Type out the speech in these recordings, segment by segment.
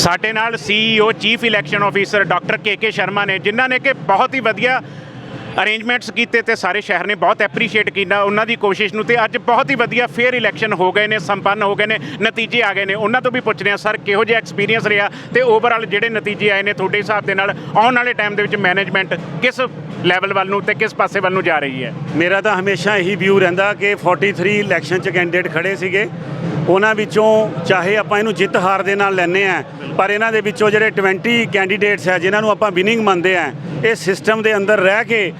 ਸਾਡੇ ਨਾਲ CEO chief election officer doctor K K Sharma ਨੇ, ਜਿਨ੍ਹਾਂ ਨੇ ਕਿ ਬਹੁਤ ਹੀ ਵਧੀਆ ਅਰੇਂਜਮੈਂਟਸ ਕੀਤੇ ਤੇ ਸਾਰੇ ਸ਼ਹਿਰ ਨੇ ਬਹੁਤ ਐਪਰੀਸ਼ੀਏਟ ਕੀਤਾ ਉਹਨਾਂ ਦੀ ਕੋਸ਼ਿਸ਼ ਨੂੰ ਤੇ ਅੱਜ ਬਹੁਤ ਹੀ ਵਧੀਆ ਫੇਅਰ ਇਲੈਕਸ਼ਨ ਹੋ ਗਏ ਨੇ, ਸੰਪੰਨ ਹੋ ਗਏ ਨੇ, ਨਤੀਜੇ ਆ ਗਏ ਨੇ। ਉਹਨਾਂ ਤੋਂ ਵੀ ਪੁੱਛਦੇ ਆ ਸਰ, ਕਿਹੋ ਜਿਹਾ ਐਕਸਪੀਰੀਅੰਸ ਰਿਹਾ? ਤੇ ਓਵਰਆਲ ਜਿਹੜੇ ਨਤੀਜੇ ਆਏ ਨੇ ਤੁਹਾਡੇ ਹਿਸਾਬ ਦੇ ਨਾਲ ਆਉਣ ਵਾਲੇ ਟਾਈਮ ਦੇ ਵਿੱਚ ਮੈਨੇਜਮੈਂਟ ਕਿਸ ਲੈਵਲ ਵੱਲ ਨੂੰ ਤੇ ਕਿਸ ਪਾਸੇ ਵੱਲ ਨੂੰ ਜਾ ਰਹੀ ਹੈ? ਮੇਰਾ ਤਾਂ ਹਮੇਸ਼ਾ ਇਹੀ ਵਿਊ ਰਹਿੰਦਾ ਕਿ 43 ਇਲੈਕਸ਼ਨ ਚ ਕੈਂਡੀਡੇਟ ਖੜੇ ਸੀਗੇ। ਉਹਨਾਂ ਵਿੱਚੋਂ ਚਾਹੇ ਆਪਾਂ ਇਹਨੂੰ ਜਿੱਤ ਹਾਰ ਦੇ ਨਾਲ ਲੈਨੇ ਆ ਪਰ ਇਹਨਾਂ ਦੇ ਵਿੱਚੋਂ ਜਿਹੜੇ 20 ਕੈਂਡੀਡੇਟਸ ਹੈ, ਜਿਨ੍ਹਾਂ ਨੂੰ ਆਪਾਂ ਵਿਨਿੰਗ ਮੰਨਦੇ ਆ ਇਹ ਸਿਸਟਮ ਦੇ ਅੰਦਰ ਰਹਿ ਕੇ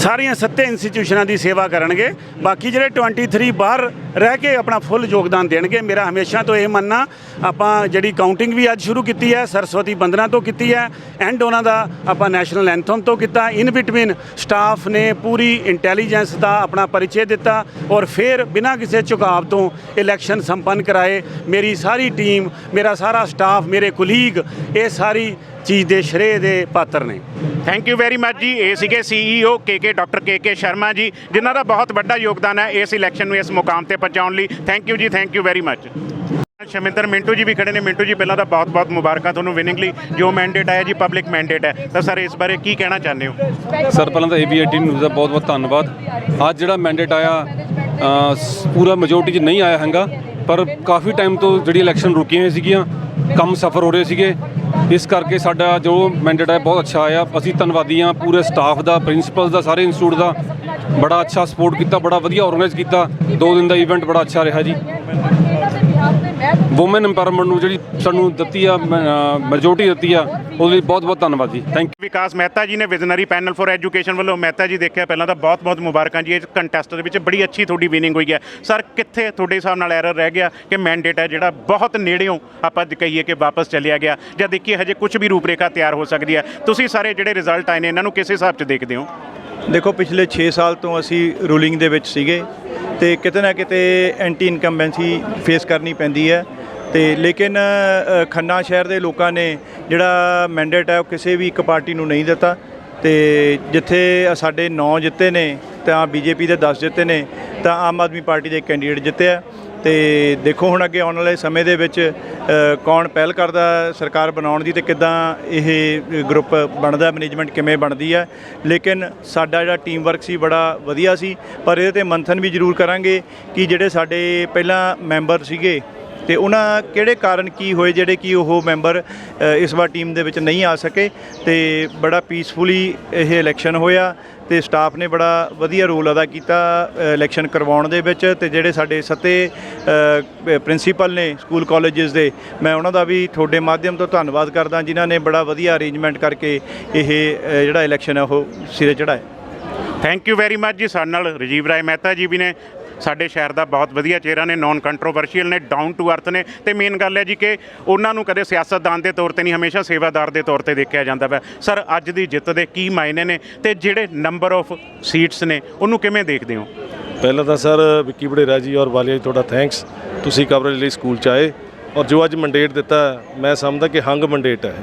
ਸਾਰੀਆਂ ਸੱਤੇ ਇੰਸਟੀਟਿਊਸ਼ਨਾਂ ਦੀ ਸੇਵਾ ਕਰਨਗੇ। ਬਾਕੀ ਜਿਹੜੇ 23 ਬਾਹਰ ਰਹਿ ਕੇ ਆਪਣਾ ਫੁੱਲ ਯੋਗਦਾਨ ਦੇਣਗੇ, ਮੇਰਾ ਹਮੇਸ਼ਾ ਤੋਂ ਇਹ ਮੰਨਣਾ, ਆਪਾਂ ਜਿਹੜੀ ਕਾਊਂਟਿੰਗ ਵੀ ਅੱਜ ਸ਼ੁਰੂ ਕੀਤੀ ਹੈ, ਸਰਸਵਤੀ ਬੰਦਨਾ ਤੋਂ ਕੀਤੀ ਹੈ ਐਂਡ ਉਹਨਾਂ ਦਾ ਆਪਾਂ ਨੈਸ਼ਨਲ ਐਂਥਮ ਤੋਂ ਕੀਤਾ ਇਨ ਬਿਟਵੀਨ ਸਟਾਫ ਨੇ ਪੂਰੀ ਇੰਟੈਲੀਜੈਂਸ ਦਾ ਆਪਣਾ ਪਰਿਚੈ ਦਿੱਤਾ ਔਰ ਫਿਰ ਬਿਨਾਂ ਕਿਸੇ ਝੁਕਾਵ ਤੋਂ ਇਲੈਕਸ਼ਨ ਸੰਪੰਨ ਕਰਾਏ। ਮੇਰੀ ਸਾਰੀ ਟੀਮ ਮੇਰਾ ਸਾਰਾ ਸਟਾਫ ਮੇਰੇ ਕੁਲੀਗ ਇਹ ਸਾਰੀ ਚੀਜ਼ ਦੇ ਸ਼੍ਰੇ ਦੇ ਪਾਤਰ ਨੇ। ਥੈਂਕ ਯੂ ਵੈਰੀ ਮੱਚ ਜੀ। ਇਹ ਸੀਗੇ ਸੀਈਓ ਕੇ doctor K K Sharma ji, ਜਿਨ੍ਹਾਂ ਦਾ ਬਹੁਤ ਵੱਡਾ ਯੋਗਦਾਨ ਹੈ ਇਸ ਇਲੈਕਸ਼ਨ ਨੂੰ, ਇਸ ਮੁਕਾਮ ਤੇ ਪਹੁੰਚਾਉਣ ਲਈ। Thank you ji thank you very much Shaminder Mintu ji ਵੀ ਖੜੇ ਨੇ। ਮਿੰਟੂ ਜੀ, ਪਹਿਲਾਂ ਤਾਂ ਬਹੁਤ-ਬਹੁਤ ਮੁਬਾਰਕਾਂ ਤੁਹਾਨੂੰ ਵਿਨਿੰਗ ਲਈ ਜੋ ਮੈਂਡੇਟ ਆਇਆ ਜੀ ਪਬਲਿਕ ਮੈਂਡੇਟ ਹੈ। ਤਾਂ ਸਰ ਇਸ ਬਾਰੇ ਕੀ ਕਹਿਣਾ ਚਾਹੁੰਦੇ ਹੋ? ਸਰ ਪਹਿਲਾਂ ਤਾਂ ਏਬੀਆਈਟੀ ਨਿਊਜ਼ ਦਾ ਬਹੁਤ ਬਹੁਤ ਧੰਨਵਾਦ। ਅੱਜ ਜਿਹੜਾ ਮੈਂਡੇਟ ਆਇਆ ਪੂਰਾ ਮੈਜੋਰਟੀ 'ਚ ਨਹੀਂ ਆਇਆ ਹੈਗਾ। ਪਰ ਕਾਫੀ ਟਾਈਮ ਤੋਂ ਜਿਹੜੀ ਇਲੈਕਸ਼ਨ ਰੁਕੀਆਂ ਹੋਈਆਂ ਸੀਗੀਆਂ, ਕੰਮ ਸਫਰ ਹੋ ਰਹੇ ਸੀਗੇ। ਇਸ ਕਰਕੇ ਸਾਡਾ ਜੋ ਮੈਂਡੇਟ ਹੈ, ਬਹੁਤ ਅੱਛਾ ਆਇਆ। ਅਸੀਂ ਧੰਨਵਾਦੀ ਹਾਂ ਪੂਰੇ ਸਟਾਫ ਦਾ ਪ੍ਰਿੰਸੀਪਲ ਦਾ, ਸਾਰੇ ਇੰਸਟੀਚਿਊਟ ਦਾ। ਬੜਾ ਅੱਛਾ ਸਪੋਰਟ ਕੀਤਾ, ਬੜਾ ਵਧੀਆ ਆਰਗੇਨਾਈਜ਼ ਕੀਤਾ। ਦੋ ਦਿਨ ਦਾ ਇਵੈਂਟ ਬੜਾ ਅੱਛਾ ਰਿਹਾ ਜੀ। ਔਮਨ ਐਮਪਾਵਰਮੈਂਟ ਨੂੰ ਜਿਹੜੀ ਸਾਨੂੰ ਦਿੱਤੀ ਆ ਮੈਜੋਰਟੀ ਦਿੱਤੀ ਆ ਉਹਦੇ ਲਈ ਬਹੁਤ ਬਹੁਤ ਧੰਨਵਾਦ ਜੀ। ਥੈਂਕ ਵਿਕਾਸ ਮਹਿਤਾ ਜੀ ਨੇ ਵਿਜ਼ਨਰੀ ਪੈਨਲ ਫॉर ਐਜੂਕੇਸ਼ਨ ਵੱਲੋਂ ਮਹਿਤਾ ਜੀ ਦੇਖਿਆ ਪਹਿਲਾਂ ਤਾਂ ਬਹੁਤ-ਬਹੁਤ ਮੁਬਾਰਕਾਂ ਜੀ ਇਸ ਕੰਟੈਸਟ ਦੇ ਵਿੱਚ ਬੜੀ ਅੱਛੀ ਤੁਹਾਡੀ ਵਿਨਿੰਗ ਹੋਈ ਹੈ। ਸਰ ਕਿੱਥੇ ਤੁਹਾਡੇ ਹਿਸਾਬ ਨਾਲ ਐਰਰ ਰਹਿ ਗਿਆ ਕਿ ਮੈਂਡੇਟ ਹੈ ਜਿਹੜਾ ਬਹੁਤ ਨੇੜਿਓਂ ਆਪਾਂ ਜੇ ਕਹੀਏ ਕਿ ਵਾਪਸ ਚਲਿਆ ਗਿਆ? ਜਾਂ ਦੇਖੀਏ ਹਜੇ ਕੁਝ ਵੀ ਰੂਪਰੇਖਾ ਤਿਆਰ ਹੋ ਸਕਦੀ ਹੈ। ਤੁਸੀਂ ਸਾਰੇ ਜਿਹੜੇ ਰਿਜ਼ਲਟ ਆਏ ਨੇ ਇਹਨਾਂ ਨੂੰ ਕਿਸ ਹਿਸਾਬ 'ਚ ਦੇਖਦੇ ਹੋ? ਦੇਖੋ ਪਿਛਲੇ 6 ਸਾਲ ਤੋਂ ਅਸੀਂ ਰੂਲਿੰਗ ਦੇ ਵਿੱਚ ਸੀਗੇ। ਤੇ ਕਿਤੇ ਨਾ ਕਿਤੇ ਐਂਟੀ ਇਨਕੰਬੈਂਸੀ ਫੇਸ ਕਰਨੀ ਪੈਂਦੀ ਹੈ। ਤੇ ਲੇਕਿਨ ਖੰਨਾ ਸ਼ਹਿਰ ਦੇ ਲੋਕਾਂ ਨੇ ਜਿਹੜਾ ਮੈਂਡੇਟ ਹੈ ਉਹ ਕਿਸੇ ਵੀ ਇੱਕ ਪਾਰਟੀ ਨੂੰ ਨਹੀਂ ਦਿੱਤਾ। ਤੇ ਜਿੱਥੇ ਸਾਡੇ 9 ਜਿੱਤੇ ਨੇ, ਤਾਂ ਬੀਜੇਪੀ ਦੇ 10 ਜਿੱਤੇ ਨੇ, ਤਾਂ ਆਮ ਆਦਮੀ ਪਾਰਟੀ ਦੇ ਇੱਕ ਕੈਂਡੀਡੇਟ ਜਿੱਤਿਆ ਤੇ ਦੇਖੋ ਹੁਣ ਅੱਗੇ ਆਉਣ ਵਾਲੇ ਸਮੇਂ ਦੇ ਵਿੱਚ ਕੌਣ ਪਹਿਲ ਕਰਦਾ ਸਰਕਾਰ ਬਣਾਉਣ ਦੀ ਤੇ ਕਿੱਦਾਂ ਇਹ ਗਰੁੱਪ ਬਣਦਾ, ਮੈਨੇਜਮੈਂਟ ਕਿਵੇਂ ਬਣਦੀ ਹੈ ਲੇਕਿਨ ਸਾਡਾ ਜਿਹੜਾ ਟੀਮ ਵਰਕ ਸੀ, ਬੜਾ ਵਧੀਆ ਸੀ। ਪਰ ਇਹਦੇ ਤੇ ਮੰਥਨ ਵੀ ਜ਼ਰੂਰ ਕਰਾਂਗੇ ਕਿ ਜਿਹੜੇ ਸਾਡੇ ਪਹਿਲਾਂ ਮੈਂਬਰ ਸੀਗੇ ਤੇ ਉਹਨਾਂ ਕਿਹੜੇ ਕਾਰਨ ਕੀ ਹੋਏ ਜਿਹੜੇ ਕਿ ਉਹ ਮੈਂਬਰ ਇਸ ਵਾਰ ਟੀਮ ਦੇ ਵਿੱਚ ਨਹੀਂ ਆ ਸਕੇ ਤੇ ਬੜਾ ਪੀਸਫੁਲੀ ਇਹ ਇਲੈਕਸ਼ਨ ਹੋਇਆ ਤੇ ਸਟਾਫ ਨੇ ਬੜਾ ਵਧੀਆ ਰੋਲ ਅਦਾ ਕੀਤਾ ਇਲੈਕਸ਼ਨ ਕਰਵਾਉਣ ਦੇ ਵਿੱਚ ਤੇ ਜਿਹੜੇ ਸਾਡੇ ਸੱਤੇ ਪ੍ਰਿੰਸੀਪਲ ਨੇ ਸਕੂਲ ਕਾਲਜਸ ਦੇ, ਮੈਂ ਉਹਨਾਂ ਦਾ ਵੀ ਤੁਹਾਡੇ ਮਾਧਿਅਮ ਤੋਂ ਧੰਨਵਾਦ ਕਰਦਾ ਜਿਨ੍ਹਾਂ ਨੇ ਬੜਾ ਵਧੀਆ ਅਰੇਂਜਮੈਂਟ ਕਰਕੇ ਇਹ ਜਿਹੜਾ ਇਲੈਕਸ਼ਨ ਹੈ ਉਹ ਸਿਰੇ ਚੜਾਇਆ ਥੈਂਕ ਯੂ ਵੈਰੀ ਮੱਚ ਜੀ, ਸਾਡੇ ਨਾਲ ਰਜੀਵ ਰਾਏ ਮਹਿਤਾ ਜੀ ਵੀ ਨੇ ਸਾਡੇ ਸ਼ਹਿਰ ਦਾ ਬਹੁਤ ਵਧੀਆ ਚਿਹਰਾ ਨੇ ਨਾਨ ਕੰਟਰੋਵਰਸ਼ੀਅਲ ਨੇ ਡਾਊਨ ਟੂ ਅਰਥ ਨੇ। ਤੇ ਮੇਨ ਗੱਲ ਹੈ ਜੀ ਕਿ ਉਹਨਾਂ ਨੂੰ ਕਦੇ ਸਿਆਸਤਦਾਨ ਦੇ ਤੌਰ ਤੇ ਨਹੀਂ, ਹਮੇਸ਼ਾ ਸੇਵਾਦਾਰ ਦੇ ਤੌਰ ਤੇ ਦੇਖਿਆ ਜਾਂਦਾ ਵਾ। ਸਰ, ਅੱਜ ਦੀ ਜਿੱਤ ਦੇ ਕੀ ਮਾਇਨੇ ਨੇ ਤੇ ਜਿਹੜੇ ਨੰਬਰ ਆਫ ਸੀਟਸ ਨੇ, ਉਹਨੂੰ ਕਿਵੇਂ ਦੇਖਦੇ ਹੋ? ਪਹਿਲਾਂ ਤਾਂ ਸਰ, ਵਿੱਕੀ ਬੜੇਰਾ ਜੀ ਔਰ ਵਾਲੀਆ ਜੀ, ਤੁਹਾਡਾ ਥੈਂਕਸ ਤੁਸੀਂ ਕਵਰੇਜ ਲਈ ਸਕੂਲ ਚ ਆਏ ਔਰ ਜੋ ਅੱਜ ਮੰਡੇਟ ਦਿੱਤਾ, ਮੈਂ ਸਮਝਦਾ ਕਿ ਹੰਗ ਮੰਡੇਟ ਹੈ।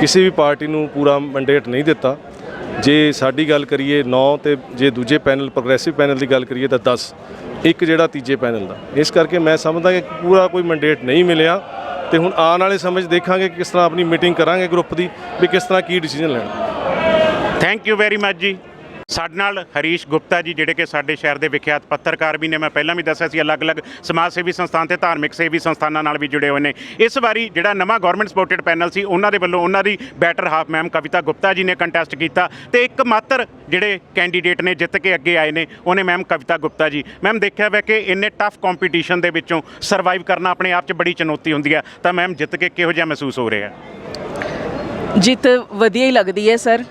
ਕਿਸੇ ਵੀ ਪਾਰਟੀ ਨੂੰ ਪੂਰਾ ਮੰਡੇਟ ਨਹੀਂ ਦਿੱਤਾ। ਜੇ ਸਾਡੀ ਗੱਲ ਕਰੀਏ 9 ਤੇ ਜੇ ਦੂਜੇ ਪੈਨਲ, ਪ੍ਰੋਗਰੈਸਿਵ ਪੈਨਲ ਦੀ ਗੱਲ ਕਰੀਏ ਤਾਂ 10 ਇੱਕ ਜਿਹੜਾ ਤੀਜੇ ਪੈਨਲ ਦਾ। ਇਸ ਕਰਕੇ ਮੈਂ ਸਮਝਦਾ ਕਿ ਪੂਰਾ ਕੋਈ ਮੰਡੇਟ ਨਹੀਂ ਮਿਲਿਆ ਤੇ ਹੁਣ ਆਉਣ ਵਾਲੇ ਸਮੇਂ 'ਚ ਦੇਖਾਂਗੇ ਕਿਸ ਤਰ੍ਹਾਂ ਆਪਣੀ ਮੀਟਿੰਗ ਕਰਾਂਗੇ ਗਰੁੱਪ ਦੀ, ਵੀ ਕਿਸ ਤਰ੍ਹਾਂ ਕੀ ਡਿਸੀਜਨ ਲੈਣਾ। Thank you very much ji. ਸਾਡੇ ਨਾਲ ਹਰੀਸ਼ ਗੁਪਤਾ ਜੀ, ਜਿਹੜੇ ਕਿ ਸਾਡੇ ਸ਼ਹਿਰ ਦੇ ਵਿਖਿਆਤ ਪੱਤਰਕਾਰ ਵੀ ਨੇ। ਮੈਂ ਪਹਿਲਾਂ ਵੀ ਦੱਸਿਆ ਸੀ, ਅਲੱਗ-ਅਲੱਗ ਸਮਾਜ ਸੇਵੀ ਸੰਸਥਾਨ ਤੇ ਧਾਰਮਿਕ ਸੇਵੀ ਸੰਸਥਾਨਾਂ ਨਾਲ ਵੀ ਜੁੜੇ ਹੋਏ ਨੇ। ਇਸ ਵਾਰੀ ਜਿਹੜਾ ਨਵਾਂ ਗਵਰਨਮੈਂਟ ਸਪੋਰਟਡ ਪੈਨਲ ਸੀ, ਉਹਨਾਂ ਦੇ ਵੱਲੋਂ ਉਹਨਾਂ ਦੀ better half ma'am Kavita Gupta ji ਨੇ ਕੰਟੈਸਟ ਕੀਤਾ ਤੇ ਇੱਕ ਮਾਤਰ ਜਿਹੜੇ ਕੈਂਡੀਡੇਟ ਨੇ, ਜਿੱਤ ਕੇ ਅੱਗੇ ਆਏ ਨੇ, ਉਹਨੇ ਮੈਮ ਕਵਿਤਾ ਗੁਪਤਾ ਜੀ। ਮੈਮ ਦੇਖਿਆ ਵੈ ਕਿ ਇੰਨੇ ਟਫ ਕੰਪੀਟੀਸ਼ਨ ਦੇ ਵਿੱਚੋਂ ਸਰਵਾਈਵ ਕਰਨਾ ਆਪਣੇ ਆਪ 'ਚ ਬੜੀ ਚੁਣੌਤੀ ਹੁੰਦੀ ਹੈ ਤਾਂ ਮੈਮ ਜਿੱਤ ਕੇ ਕਿਹੋ ਜਿਹਾ ਮਹਿਸੂਸ ਹੋ ਰਿਹਾ? ਜਿੱਤ ਵਧੀਆ ਹੀ ਲੱਗਦੀ ਹੈ ਸਰ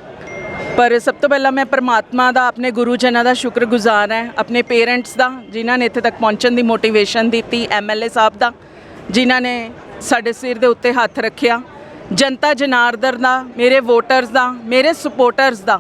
ਪਰ ਸਭ ਤੋਂ ਪਹਿਲਾਂ ਮੈਂ ਪਰਮਾਤਮਾ ਦਾ, ਆਪਣੇ ਗੁਰੂ ਜਨਾਂ ਦਾ ਸ਼ੁਕਰਗੁਜ਼ਾਰ ਹਾਂ, ਆਪਣੇ ਪੇਰੈਂਟਸ ਦਾ, ਜਿਨ੍ਹਾਂ ਨੇ ਇੱਥੇ ਤੱਕ ਪਹੁੰਚਣ ਦੀ ਮੋਟੀਵੇਸ਼ਨ ਦਿੱਤੀ, ਐਮਐਲਏ ਸਾਹਿਬ ਦਾ, ਜਿਨ੍ਹਾਂ ਨੇ ਸਾਡੇ ਸਿਰ ਦੇ ਉੱਤੇ ਹੱਥ ਰੱਖਿਆ। ਜਨਤਾ ਜਨਾਰਦਰ ਦਾ, ਮੇਰੇ ਵੋਟਰਸ ਦਾ, ਮੇਰੇ ਸਪੋਰਟਰਸ ਦਾ,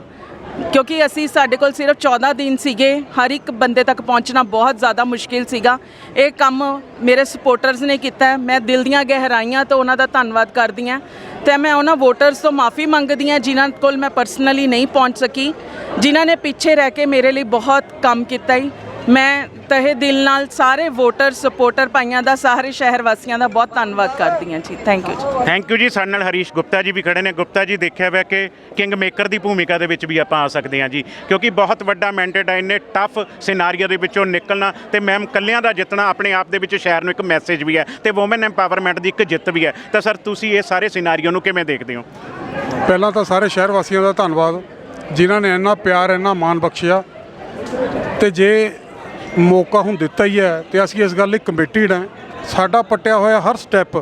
ਕਿਉਂਕਿ ਅਸੀਂ ਸਾਡੇ ਕੋਲ ਸਿਰਫ 14 ਦਿਨ ਸੀਗੇ, ਹਰ ਇੱਕ ਬੰਦੇ ਤੱਕ ਪਹੁੰਚਣਾ ਬਹੁਤ ਜ਼ਿਆਦਾ ਮੁਸ਼ਕਿਲ ਸੀਗਾ। ਇਹ ਕੰਮ ਮੇਰੇ ਸਪੋਰਟਰਸ ਨੇ ਕੀਤਾ, ਮੈਂ ਦਿਲ ਦੀਆਂ ਗਹਿਰਾਈਆਂ ਤੋਂ ਉਹਨਾਂ ਦਾ ਧੰਨਵਾਦ ਕਰਦੀ ਹਾਂ। ਤੇ ਮੈਂ ਉਹਨਾਂ ਵੋਟਰਸ ਤੋਂ ਮਾਫੀ ਮੰਗਦੀ ਹਾਂ, ਜਿਨ੍ਹਾਂ ਕੋਲ ਮੈਂ ਪਰਸਨਲੀ ਨਹੀਂ ਪਹੁੰਚ ਸਕੀ, ਜਿਨ੍ਹਾਂ ਨੇ ਪਿੱਛੇ ਰਹਿ ਕੇ ਮੇਰੇ ਲਈ ਬਹੁਤ ਕੰਮ ਕੀਤਾ ਹੈ ਮੈਂ ਤਹਿ ਦਿਲ ਨਾਲ ਸਾਰੇ ਵੋਟਰ ਸਪੋਰਟਰ ਭਾਈਆਂ ਦਾ ਸਾਰੇ ਸ਼ਹਿਰ ਵਾਸੀਆਂ ਦਾ ਬਹੁਤ ਧੰਨਵਾਦ ਕਰਦੀ ਹਾਂ ਜੀ। ਥੈਂਕ ਯੂ ਜੀ। ਥੈਂਕ ਯੂ ਜੀ। ਸਾਡੇ ਨਾਲ ਹਰੀਸ਼ ਗੁਪਤਾ ਜੀ ਵੀ ਖੜੇ ਨੇ। ਗੁਪਤਾ ਜੀ ਦੇਖਿਆ ਹੋਇਆ ਕਿ ਕਿੰਗ ਮੇਕਰ ਦੀ ਭੂਮਿਕਾ ਦੇ ਵਿੱਚ ਵੀ ਆਪਾਂ ਆ ਸਕਦੇ ਹਾਂ ਜੀ। ਕਿਉਂਕਿ ਬਹੁਤ ਵੱਡਾ ਮੈਂਡੇਟ ਹੈ ਇੰਨੇ ਟਫ ਸਿਨਾਰੀਓ ਦੇ ਵਿੱਚੋਂ ਨਿਕਲਣਾ ਤੇ ਮੈਮ ਕੱਲਿਆਂ ਦਾ ਜਿੱਤਣਾ ਆਪਣੇ ਆਪ ਦੇ ਵਿੱਚ ਸ਼ਹਿਰ ਨੂੰ ਇੱਕ ਮੈਸੇਜ ਵੀ ਹੈ ਤੇ ਔਮਨ ਐਮਪਾਵਰਮੈਂਟ ਦੀ ਇੱਕ ਜਿੱਤ ਵੀ ਹੈ। ਤਾਂ ਸਰ ਤੁਸੀਂ ਇਹ ਸਾਰੇ ਸਿਨਾਰੀਓ ਨੂੰ ਕਿਵੇਂ ਦੇਖਦੇ ਹੋ? ਪਹਿਲਾਂ ਤਾਂ ਸਾਰੇ ਸ਼ਹਿਰ ਵਾਸੀਆਂ ਦਾ ਧੰਨਵਾਦ। ਜਿਨ੍ਹਾਂ ਨੇ ਇੰਨਾ ਪਿਆਰ ਇੰਨਾ ਮਾਣ ਬਖਸ਼ਿਆ ਤੇ ਜੇ ਮੌਕਾ ਹੁਣ ਦਿੱਤਾ ਹੀ ਹੈ ਤੇ ਅਸੀਂ ਇਸ ਗੱਲ ਲਈ ਕਮਿਟਿਡ ਹਾਂ। ਸਾਡਾ ਪੱਟਿਆ ਹੋਇਆ ਹਰ ਸਟੈਪ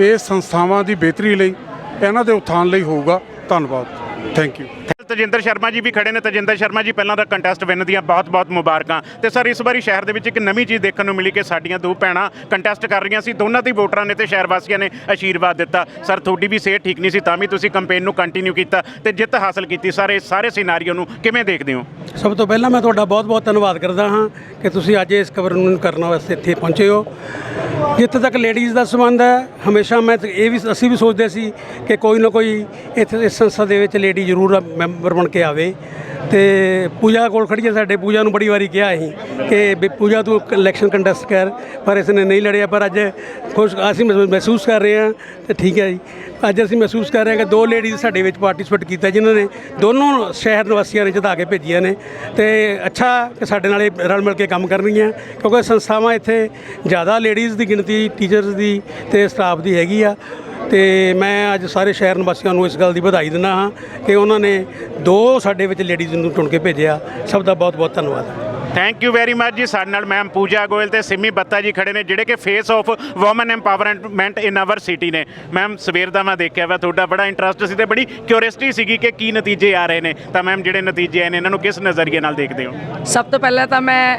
ਇਹ ਸੰਸਥਾਵਾਂ ਦੀ ਬਿਹਤਰੀ ਲਈ, ਇਹਨਾਂ ਦੇ ਉਥਾਨ ਲਈ ਹੋਊਗਾ। ਧੰਨਵਾਦ। ਥੈਂਕ ਯੂ ਤਜਿੰਦਰ ਸ਼ਰਮਾ ਜੀ ਵੀ ਖੜੇ ਨੇ। ਤਜਿੰਦਰ ਸ਼ਰਮਾ ਜੀ, ਪਹਿਲਾਂ ਤਾਂ ਕੰਟੈਸਟ ਵਿਨ ਦੀਆਂ ਬਹੁਤ-ਬਹੁਤ ਮੁਬਾਰਕਾਂ। ਤੇ ਸਰ, ਇਸ ਵਾਰੀ ਸ਼ਹਿਰ ਦੇ ਵਿੱਚ ਇੱਕ ਨਵੀਂ ਚੀਜ਼ ਦੇਖਣ ਨੂੰ ਮਿਲੀ ਕਿ ਸਾਡੀਆਂ ਦੋ ਭੈਣਾਂ ਕੰਟੈਸਟ ਕਰ ਰਹੀਆਂ ਸੀ। ਦੋਨਾਂ ਦੀ ਵੋਟਰਾਂ ਨੇ ਤੇ ਸ਼ਹਿਰ ਵਾਸੀਆਂ ਨੇ ਆਸ਼ੀਰਵਾਦ ਦਿੱਤਾ। ਸਰ, ਤੁਹਾਡੀ ਵੀ ਸਿਹਤ ਠੀਕ ਨਹੀਂ ਸੀ, ਤਾਂ ਵੀ ਤੁਸੀਂ ਕੰਪੇਨ ਨੂੰ ਕੰਟੀਨਿਊ ਕੀਤਾ ਤੇ ਜਿੱਤ ਹਾਸਲ ਕੀਤੀ। ਸਰ ਇਸ ਸਾਰੇ ਸਿਨਾਰੀਓ ਨੂੰ ਕਿਵੇਂ ਦੇਖਦੇ ਹੋ? ਸਭ ਤੋਂ ਪਹਿਲਾਂ ਮੈਂ ਤੁਹਾਡਾ ਬਹੁਤ-ਬਹੁਤ ਧੰਨਵਾਦ ਕਰਦਾ ਹਾਂ ਕਿ ਤੁਸੀਂ ਅੱਜ ਇਸ ਖਬਰ ਨੂੰ ਕਰਨ ਵਾਸਤੇ ਇੱਥੇ ਪਹੁੰਚੇ ਹੋ। ਜਿੱਥੇ ਤੱਕ ਲੇਡੀਜ਼ ਦਾ ਸੰਬੰਧ ਹੈ, ਹਮੇਸ਼ਾ ਮੈਂ ਤੇ ਇਹ ਵੀ ਅਸੀਂ ਵੀ ਸੋਚਦੇ ਸੀ ਕਿ ਕੋਈ ਨਾ ਕੋਈ ਇੱਥੇ ਇਸ ਸੰਸਥਾ ਦੇ ਵਿੱਚ ਲੇਡੀ ਜ਼ਰੂਰ ਮੈਂਬਰ ਬਣ ਕੇ ਆਵੇ। ਤੇ ਪੂਜਾ ਕੋਲ ਖੜੀ ਹੈ ਸਾਡੇ, ਪੂਜਾ ਨੂੰ ਬੜੀ ਵਾਰੀ ਕਿਹਾ ਅਸੀਂ ਕਿ ਵੀ ਪੂਜਾ ਤੂੰ ਇਲੈਕਸ਼ਨ ਕੰਟੈਸਟ ਕਰ, ਪਰ ਇਸ ਨੇ ਨਹੀਂ ਲੜਿਆ, ਪਰ ਅੱਜ ਖੁਸ਼, ਅਸੀਂ ਮਹਿਸੂਸ- ਮਹਿਸੂਸ ਕਰ ਰਹੇ ਹਾਂ, ਤੇ ਠੀਕ ਹੈ ਜੀ। ਅੱਜ ਅਸੀਂ ਮਹਿਸੂਸ ਕਰ ਰਹੇ ਹਾਂ ਕਿ ਦੋ ਲੇਡੀਜ਼ ਸਾਡੇ ਵਿੱਚ ਪਾਰਟਿਸਿਪੇਟ ਕੀਤਾ, ਜਿਨ੍ਹਾਂ ਨੇ ਦੋਨੋਂ ਸ਼ਹਿਰ ਨਿਵਾਸੀਆਂ ਨੇ ਜਿਤਾ ਕੇ ਭੇਜੀਆਂ ਨੇ। ਤੇ ਅੱਛਾ ਕਿ ਸਾਡੇ ਨਾਲ ਇਹ ਰਲ ਮਿਲ ਕੇ ਕੰਮ ਕਰ ਰਹੀਆਂ ਕਿਉਂਕਿ ਸੰਸਥਾਵਾਂ ਇੱਥੇ ਜ਼ਿਆਦਾ ਲੇਡੀਜ਼ ਦੀ ਗਿਣਤੀ ਟੀਚਰਸ ਦੀ ਤੇ ਸਟਾਫ ਦੀ ਹੈਗੀ ਆ। ਤੇ ਮੈਂ ਅੱਜ ਸਾਰੇ ਸ਼ਹਿਰ ਨਿਵਾਸੀਆਂ ਨੂੰ ਇਸ ਗੱਲ ਦੀ ਵਧਾਈ ਦਿੰਦਾ ਹਾਂ ਕਿ ਉਹਨਾਂ ਨੇ ਦੋ ਸਾਡੇ ਵਿੱਚ ਲੇਡੀਜ਼ ਨੂੰ ਚੁਣ ਕੇ ਭੇਜਿਆ। ਸਭ ਦਾ ਬਹੁਤ ਬਹੁਤ ਧੰਨਵਾਦ। ਥੈਂਕ ਯੂ ਵੈਰੀ ਮੱਚ ਜੀ, ਸਾਡੇ ਨਾਲ ਮੈਮ ਪੂਜਾ ਗੋਇਲ ਤੇ ਸਿੰਮੀ ਬੱਤਾ ਜੀ ਖੜੇ ਨੇ, ਜਿਹੜੇ ਕਿ face of woman empowerment in our city ਨੇ। ਮੈਮ ਸਵੇਰ ਦਾ ਮੈਂ ਦੇਖਿਆ ਵਾ, ਤੁਹਾਡਾ ਬੜਾ ਇੰਟਰਸਟ ਸੀ ਤੇ ਬੜੀ ਕਿਉਰਿਓਸਿਟੀ ਸੀਗੀ ਕਿ ਕੀ ਨਤੀਜੇ ਆ ਰਹੇ ਨੇ। ਤਾਂ ਮੈਮ ਜਿਹੜੇ ਨਤੀਜੇ ਆਏ ਨੇ, ਇਹਨਾਂ ਨੂੰ ਕਿਸ ਨਜ਼ਰੀਏ ਨਾਲ ਦੇਖਦੇ ਹੋ? ਸਭ ਤੋਂ ਪਹਿਲਾਂ ਤਾਂ ਮੈਂ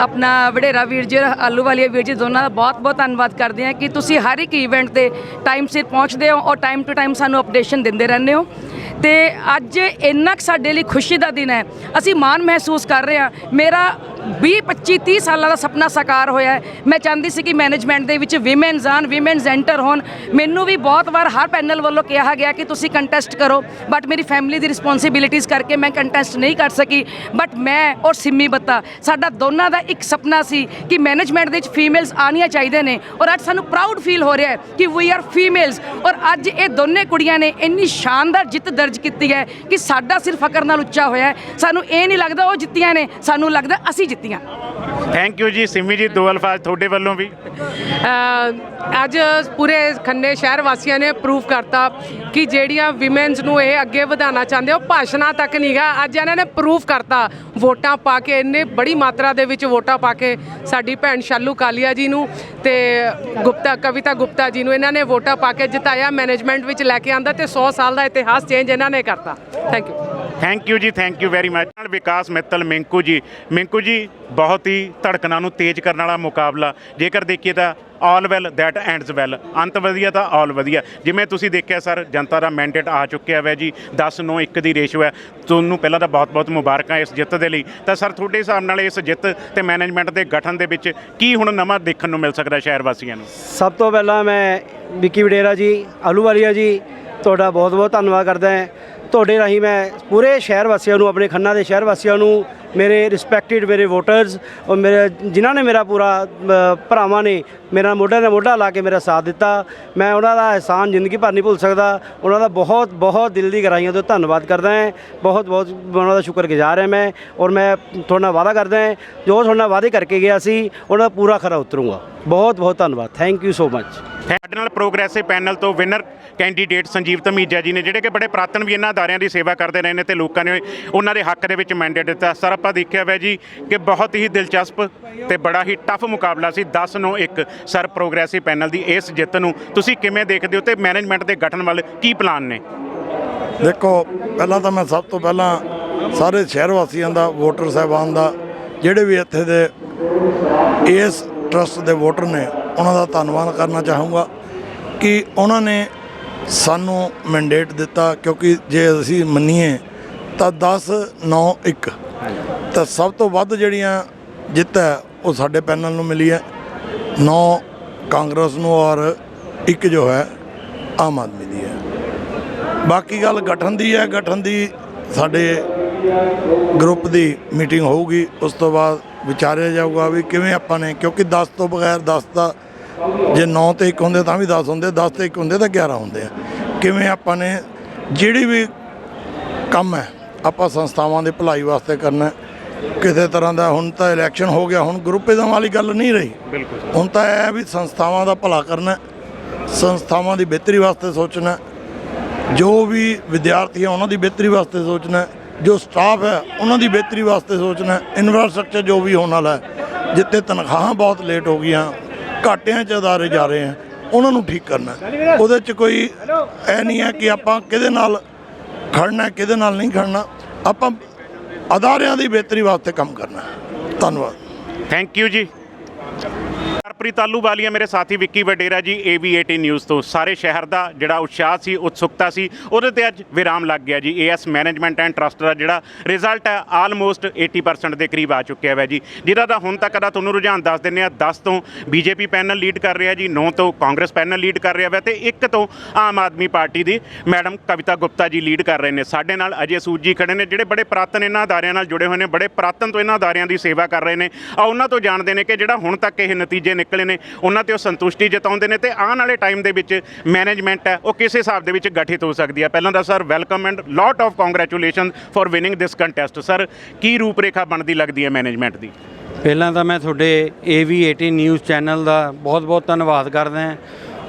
ਆਪਣਾ ਵਡੇਰਾ ਵੀਰ ਜੀ ਔਰ ਆਲੂ ਵਾਲੀਆ ਵੀਰ ਜੀ ਦੋਨਾਂ ਦਾ ਬਹੁਤ-ਬਹੁਤ ਧੰਨਵਾਦ ਕਰਦੇ ਹਾਂ ਕਿ ਤੁਸੀਂ ਹਰ ਇੱਕ ਇਵੈਂਟ ਤੇ ਟਾਈਮ ਸਿਰ ਪਹੁੰਚਦੇ ਹੋ ਔਰ ਟਾਈਮ ਟੂ ਟਾਈਮ ਸਾਨੂੰ ਅਪਡੇਸ਼ਨ ਦਿੰਦੇ ਰਹਿੰਦੇ ਹੋ। ਤੇ ਅੱਜ ਇੰਨਾ ਕੁ ਸਾਡੇ ਲਈ ਖੁਸ਼ੀ ਦਾ ਦਿਨ ਹੈ। ਅਸੀਂ ਮਾਣ ਮਹਿਸੂਸ ਕਰ ਰਹੇ ਹਾਂ। ਮੇਰਾ 20 25 30 ਸਾਲਾਂ ਦਾ ਸੁਪਨਾ ਸਾਕਾਰ ਹੋਇਆ ਹੈ। ਮੈਂ ਚਾਹੁੰਦੀ ਸੀ ਕਿ ਮੈਨੇਜਮੈਂਟ ਦੇ ਵਿੱਚ ਵਿਮਨਸ ਆਨ ਵਿਮਨਸ ਐਂਟਰ ਹੋਣ। ਮੈਨੂੰ ਵੀ ਬਹੁਤ ਵਾਰ ਹਰ ਪੈਨਲ ਵੱਲੋਂ ਕਿਹਾ ਗਿਆ ਕਿ ਤੁਸੀਂ ਕੰਟੈਸਟ ਕਰੋ। ਬਟ ਮੇਰੀ ਫੈਮਿਲੀ ਦੀ ਰਿਸਪੌਂਸਿਬਿਲਿਟੀਜ਼ ਕਰਕੇ ਮੈਂ ਕੰਟੈਸਟ ਨਹੀਂ ਕਰ ਸਕੀ। ਬਟ ਮੈਂ ਔਰ ਸਿੰਮੀ ਬੱਤਾ, ਸਾਡਾ ਦੋਨਾਂ ਦਾ ਇੱਕ ਸੁਪਨਾ ਸੀ ਕਿ ਮੈਨੇਜਮੈਂਟ ਦੇ ਵਿੱਚ ਫੀਮੇਲਸ ਆਉਣੀਆਂ ਚਾਹੀਦੇ ਨੇ। ਔਰ ਅੱਜ ਸਾਨੂੰ ਪ੍ਰਾਊਡ ਫੀਲ ਹੋ ਰਿਹਾ ਹੈ ਕਿ ਵੀ ਆਰ ਫੀਮੇਲਸ ਔਰ ਅੱਜ ਇਹ ਦੋਨੇ ਕੁੜੀਆਂ ਨੇ ਇੰਨੀ ਸ਼ਾਨਦਾਰ ਜਿੱਤ ਦਰਜ ਕੀਤੀ ਹੈ ਕਿ ਸਾਡਾ ਸਿਰਫ ਫਕਰ ਨਾਲ ਉੱਚਾ ਹੋਇਆ ਹੈ। ਸਾਨੂੰ ਇਹ ਨਹੀਂ ਲੱਗਦਾ ਉਹ ਜਿੱਤੀਆਂ ਨੇ, ਸਾਨੂੰ ਲੱਗਦਾ ਅਸੀਂ ਜਿੱਤੀਆਂ। ਥੈਂਕ ਯੂ ਜੀ ਸਿੰਮੀ ਜੀ ਦੋ ਅਲਫਾਜ਼ ਤੁਹਾਡੇ ਵੱਲੋਂ ਵੀ। ਅੱਜ ਪੂਰੇ ਖੰਨੇ ਸ਼ਹਿਰ ਵਾਸੀਆਂ ਨੇ ਪ੍ਰੂਵ ਕਰਤਾ ਕਿ ਜਿਹੜੀਆਂ ਵਿਮਨਸ ਨੂੰ ਇਹ ਅੱਗੇ ਵਧਾਉਣਾ ਚਾਹੁੰਦੇ ਉਹ ਭਾਸ਼ਣਾਂ ਤੱਕ ਨਹੀਂਗਾ ਅੱਜ ਇਹਨਾਂ ਨੇ ਪ੍ਰੂਵ ਕਰਤਾ ਵੋਟਾਂ ਪਾ ਕੇ ਇੰਨੇ ਬੜੀ ਮਾਤਰਾ ਦੇ ਵਿੱਚ ਵੋਟਾਂ ਪਾ ਕੇ ਸਾਡੀ ਭੈਣ ਸ਼ਾਲੂ ਕਾਲੀਆ ਜੀ ਨੂੰ ਤੇ ਗੁਪਤਾ ਕਵਿਤਾ ਗੁਪਤਾ ਜੀ ਨੂੰ ਇਹਨਾਂ ਨੇ ਵੋਟਾਂ ਪਾ ਕੇ ਜਿਤਾਇਆ ਮੈਨੇਜਮੈਂਟ ਵਿੱਚ ਲੈ ਕੇ ਆਂਦਾ ਤੇ 100 ਸਾਲ ਦਾ ਇਤਿਹਾਸ ਚੇਂਜ ਇਹਨਾਂ ਨੇ ਕਰਤਾ। ਥੈਂਕ ਯੂ ਥੈਂਕ ਯੂ ਜੀ ਥੈਂਕ ਯੂ ਵੈਰੀ ਮੱਚ ਨਾਲ ਵਿਕਾਸ ਮਿੱਤਲ ਮਿੰਕੂ ਜੀ। ਮਿੰਕੂ ਜੀ, ਬਹੁਤ ਹੀ ਧੜਕਣਾਂ ਨੂੰ ਤੇਜ਼ ਕਰਨ ਵਾਲਾ ਮੁਕਾਬਲਾ। ਜੇਕਰ ਦੇਖੀਏ ਤਾਂ all well that ends well ਅੰਤ ਵਧੀਆ ਤਾਂ ਆਲ ਵਧੀਆ। ਜਿਵੇਂ ਤੁਸੀਂ ਦੇਖਿਆ ਸਰ, ਜਨਤਾ ਦਾ ਮੈਂਡੇਟ ਆ ਚੁੱਕਿਆ ਹੈ ਜੀ। 10 9 1 ਦੀ ਰੇਸ਼ੋ ਹੈ। ਤੁਹਾਨੂੰ ਪਹਿਲਾਂ ਤਾਂ ਬਹੁਤ-ਬਹੁਤ ਮੁਬਾਰਕਾਂ ਇਸ ਜਿੱਤ ਦੇ ਲਈ। ਤਾਂ ਸਰ, ਤੁਹਾਡੇ ਹਿਸਾਬ ਨਾਲ ਇਸ ਜਿੱਤ ਤੇ ਮੈਨੇਜਮੈਂਟ ਦੇ ਗਠਨ ਦੇ ਵਿੱਚ ਕੀ ਹੁਣ ਨਵਾਂ ਦੇਖਣ ਨੂੰ ਮਿਲ ਸਕਦਾ ਸ਼ਹਿਰ ਵਾਸੀਆਂ ਨੂੰ? ਸਭ ਤੋਂ ਪਹਿਲਾਂ ਮੈਂ ਵਿੱਕੀ ਵਡੇਰਾ ਜੀ, ਆਲੂ ਵਾਲੀਆ ਜੀ, ਤੁਹਾਡਾ ਬਹੁਤ-ਬਹੁਤ ਧੰਨਵਾਦ ਕਰਦਾ ਹਾਂ। ਤੁਹਾਡੇ ਰਾਹੀਂ ਮੈਂ ਪੂਰੇ ਸ਼ਹਿਰ ਵਾਸੀਆਂ ਨੂੰ ਆਪਣੇ ਖੰਨਾ ਦੇ ਸ਼ਹਿਰ ਵਾਸੀਆਂ ਨੂੰ ਮੇਰੇ ਰਿਸਪੈਕਟਿਡ ਮੇਰੇ ਵੋਟਰਸ ਔਰ ਮੇਰੇ, ਜਿਨ੍ਹਾਂ ਨੇ ਮੇਰਾ ਪੂਰਾ ਭਰਾਵਾਂ ਨੇ ਮੇਰਾ ਮੋਢਾ ਨਾਲ ਮੋਢਾ ਲਾ ਕੇ ਮੇਰਾ ਸਾਥ ਦਿੱਤਾ। ਮੈਂ ਉਹਨਾਂ ਦਾ ਅਹਿਸਾਨ ਜ਼ਿੰਦਗੀ ਭਰ ਨਹੀਂ ਭੁੱਲ ਸਕਦਾ। ਉਹਨਾਂ ਦਾ ਬਹੁਤ ਬਹੁਤ ਦਿਲ ਦੀ ਗਹਿਰਾਈਆਂ ਤੋਂ ਧੰਨਵਾਦ ਕਰਦਾ ਹਾਂ। ਬਹੁਤ ਬਹੁਤ ਉਹਨਾਂ ਦਾ ਸ਼ੁਕਰਗੁਜ਼ਾਰ ਹਾਂ ਮੈਂ ਔਰ ਮੈਂ ਤੁਹਾਡਾ ਵਾਅਦਾ ਕਰਦਾ ਹਾਂ, ਜੋ ਤੁਹਾਡੇ ਨਾਲ ਵਾਅਦੇ ਕਰਕੇ ਗਿਆ ਸੀ, ਉਹਨਾਂ ਦਾ ਪੂਰਾ ਖਰਾ ਉਤਰੂੰਗਾ। ਬਹੁਤ ਬਹੁਤ ਧੰਨਵਾਦ। ਥੈਂਕ ਯੂ ਸੋ ਮਚ ਸਾਡੇ ਨਾਲ ਪ੍ਰੋਗਰੈਸਿਵ ਪੈਨਲ ਤੋਂ ਵਿਨਰ ਕੈਂਡੀਡੇਟ ਸੰਜੀਵ ਧਮੀਜਾ ਜੀ ਨੇ, ਜਿਹੜੇ ਕਿ ਬੜੇ ਪ੍ਰਾਤਨ ਵੀ ਇਹਨਾਂ ਅਦਾਰਿਆਂ ਦੀ ਸੇਵਾ ਕਰਦੇ ਰਹੇ ਨੇ ਤੇ ਲੋਕਾਂ ਨੇ ਉਹਨਾਂ ਦੇ ਹੱਕ ਦੇ ਵਿੱਚ ਮੈਂਡੇਟ ਦਿੱਤਾ। ਸਰ ਆਪਾਂ ਦੇਖਿਆ ਹੋਇਆ ਜੀ ਕਿ ਬਹੁਤ ਹੀ ਦਿਲਚਸਪ ਤੇ ਬੜਾ ਹੀ ਟਫ ਮੁਕਾਬਲਾ ਸੀ 10 ਨੂੰ 1 ਸਰ ਪ੍ਰੋਗਰੈਸਿਵ ਪੈਨਲ ਦੀ ਇਸ ਜਿੱਤ ਨੂੰ। ਤੁਸੀਂ ਕਿਵੇਂ ਦੇਖਦੇ ਹੋ ਤੇ ਮੈਨੇਜਮੈਂਟ ਦੇ ਗਠਨ ਵੱਲ ਕੀ ਪਲਾਨ ਨੇ? ਦੇਖੋ, ਪਹਿਲਾਂ ਤਾਂ ਮੈਂ ਸਭ ਤੋਂ ਪਹਿਲਾਂ ਸਾਰੇ ਸ਼ਹਿਰ ਵਾਸੀਆਂ ਦਾ, ਵੋਟਰ ਸਾਹਿਬਾਨ ਦਾ, ਜਿਹੜੇ ਵੀ ਇੱਥੇ ਦੇ ਇਸ ਟਰਸਟ ਦੇ ਵੋਟਰ ਨੇ, ਉਹਨਾਂ ਦਾ ਧੰਨਵਾਦ ਕਰਨਾ ਚਾਹੂੰਗਾ ਕਿ ਉਹਨਾਂ ਨੇ ਸਾਨੂੰ ਮੈਂਡੇਟ ਦਿੱਤਾ ਕਿਉਂਕਿ ਜੇ ਅਸੀਂ ਮੰਨੀਏ ਤਾਂ 10 9 1 ਤਾਂ ਸਭ ਤੋਂ ਵੱਧ ਜਿਹੜੀਆਂ ਜਿੱਤ ਹੈ, ਉਹ ਸਾਡੇ ਪੈਨਲ ਨੂੰ ਮਿਲੀ ਹੈ। 9 ਕਾਂਗਰਸ ਨੂੰ ਔਰ ਇੱਕ ਜੋ ਹੈ, ਆਮ ਆਦਮੀ ਦੀ ਹੈ। ਬਾਕੀ ਗੱਲ ਗਠਨ ਦੀ ਹੈ, ਗਠਨ ਦੀ ਸਾਡੇ ਗਰੁੱਪ ਦੀ ਮੀਟਿੰਗ ਹੋਊਗੀ। ਉਸ ਤੋਂ ਬਾਅਦ ਵਿਚਾਰਿਆ ਜਾਊਗਾ ਵੀ ਕਿਵੇਂ ਆਪਾਂ ਨੇ, ਕਿਉਂਕਿ 10 ਤੋਂ ਬਗੈਰ 10 ਦਾ ਜੇ 9 ਤੇ 1 ਹੁੰਦੇ ਤਾਂ ਵੀ 10 ਹੁੰਦੇ 10 ਤੇ 1 ਹੁੰਦੇ ਤਾਂ 11 ਹੁੰਦੇ ਆ। ਕਿਵੇਂ ਆਪਾਂ ਨੇ, ਜਿਹੜੀ ਵੀ ਕੰਮ ਹੈ, ਆਪਾਂ ਸੰਸਥਾਵਾਂ ਦੇ ਭਲਾਈ ਵਾਸਤੇ ਕਰਨਾ ਕਿਸੇ ਤਰ੍ਹਾਂ ਦਾ ਹੁਣ ਤਾਂ ਇਲੈਕਸ਼ਨ ਹੋ ਗਿਆ ਹੁਣ ਗਰੁੱਪਿਜ਼ਮ ਵਾਲੀ ਗੱਲ ਨਹੀਂ ਰਹੀ। ਬਿਲਕੁਲ ਹੁਣ ਤਾਂ ਇਹ ਹੈ ਵੀ ਸੰਸਥਾਵਾਂ ਦਾ ਭਲਾ ਕਰਨਾ ਸੰਸਥਾਵਾਂ ਦੀ ਬਿਹਤਰੀ ਵਾਸਤੇ ਸੋਚਣਾ ਜੋ ਵੀ ਵਿਦਿਆਰਥੀ ਹੈ ਉਹਨਾਂ ਦੀ ਬਿਹਤਰੀ ਵਾਸਤੇ ਸੋਚਣਾ ਜੋ ਸਟਾਫ ਹੈ ਉਹਨਾਂ ਦੀ ਬਿਹਤਰੀ ਵਾਸਤੇ ਸੋਚਣਾ ਇਨਫਰਾਸਟ੍ਰਕਚਰ ਜੋ ਵੀ ਹੋਣ ਵਾਲਾ ਜਿੱਤੇ ਤਨਖਾਹਾਂ ਬਹੁਤ ਲੇਟ ਹੋ ਗਈਆਂ ਘਾਟਿਆਂ 'ਚ ਅਦਾਰੇ ਜਾ ਰਹੇ ਹਨ ਉਹਨਾਂ ਨੂੰ ਠੀਕ ਕਰਨਾ। ਉਹਦੇ 'ਚ ਕੋਈ ਐ ਨਹੀਂ ਹੈ ਕਿ ਆਪਾਂ ਕਿਹਦੇ ਨਾਲ ਖੜਨਾ ਕਿਹਦੇ ਨਾਲ ਨਹੀਂ ਖੜਨਾ। ਆਪਾਂ ਅਦਾਰਿਆਂ ਦੀ ਬਿਹਤਰੀ ਵਾਸਤੇ ਕੰਮ ਕਰਨਾ ਧੰਨਵਾਦ। ਥੈਂਕ ਯੂ ਜੀ। ਹਰਪ੍ਰੀਤ ਆਲੂਵਾਲੀਆ ਮੇਰੇ ਸਾਥੀ ਵਿੱਕੀ ਵਡੇਰਾ ਜੀ AV18 ਨਿਊਜ਼ ਤੋਂ। ਸਾਰੇ ਸ਼ਹਿਰ ਦਾ ਜਿਹੜਾ ਉਤਸ਼ਾਹ ਸੀ, ਉਤਸੁਕਤਾ ਸੀ, ਉਹਦੇ ਤੇ ਅੱਜ ਵਿਰਾਮ ਲੱਗ ਗਿਆ ਜੀ। AS ਮੈਨੇਜਮੈਂਟ ਐਂਡ ਟਰਸਟ ਦਾ ਜਿਹੜਾ ਰਿਜ਼ਲਟ ਹੈ ਆਲਮੋਸਟ 80% ਦੇ ਕਰੀਬ ਆ ਚੁੱਕਿਆ ਹੈ ਜੀ। ਜਿਹਦਾ ਦਾ ਹੁਣ ਤੱਕ ਦਾ ਤੁਹਾਨੂੰ ਰੁਝਾਨ ਦੱਸ ਦਿੰਨੇ ਆ 10 ਤੋਂ ਬੀਜੇਪੀ ਪੈਨਲ ਲੀਡ ਕਰ ਰਿਹਾ ਜੀ 9 ਤੋਂ ਕਾਂਗਰਸ ਪੈਨਲ ਲੀਡ ਕਰ ਰਿਹਾ ਵਾ ਤੇ 1 ਤੋਂ ਆਮ ਆਦਮੀ ਪਾਰਟੀ ਦੀ ਮੈਡਮ ਕਵਿਤਾ ਗੁਪਤਾ ਜੀ ਲੀਡ ਕਰ ਰਹੇ ਨੇ। ਸਾਡੇ ਨਾਲ ਅਜੇ ਸੂਦ ਜੀ ਖੜੇ ਨੇ, ਜਿਹੜੇ ਬੜੇ ਪ੍ਰਾਤਨ ਇਹਨਾਂ ਅਦਾਰਿਆਂ ਨਾਲ ਜੁੜੇ ਹੋਏ ਨੇ, ਬੜੇ ਪ੍ਰਾਤਨ ਤੋਂ ਇਹਨਾਂ ਅਦਾਰਿਆਂ ਦੀ ਸੇਵਾ ਕਰ ਰਹੇ ਨੇ। ਆ ਉਹਨਾਂ ਤੋਂ ਜਾਣਦੇ ਨੇ ਕਿ ਜਿਹੜਾ ਹੁਣ ਤੱਕ ਇਹ ਨਤੀਜੇ ਨਿਕਲੇ ਨੇ, ਉਹਨਾਂ ਤੇ ਉਹ ਸੰਤੁਸ਼ਟੀ ਜਤਾਉਂਦੇ ਨੇ ਤੇ ਆਉਣ ਵਾਲੇ ਟਾਈਮ ਦੇ ਵਿੱਚ ਮੈਨੇਜਮੈਂਟ ਹੈ, ਉਹ ਕਿਸ ਹਿਸਾਬ ਦੇ ਵਿੱਚ ਗਠਿਤ ਹੋ ਸਕਦੀ ਹੈ? ਪਹਿਲਾਂ ਤਾਂ sir welcome and lot of congratulation for winning this contest sir ਕੀ ਰੂਪਰੇਖਾ ਬਣਦੀ, ਲੱਗਦੀ ਹੈ ਮੈਨੇਜਮੈਂਟ ਦੀ? ਪਹਿਲਾਂ ਤਾਂ ਮੈਂ ਤੁਹਾਡੇ AV18 ਨਿਊਜ਼ ਚੈਨਲ ਦਾ ਬਹੁਤ-ਬਹੁਤ ਧੰਨਵਾਦ ਕਰਦਾ ਹਾਂ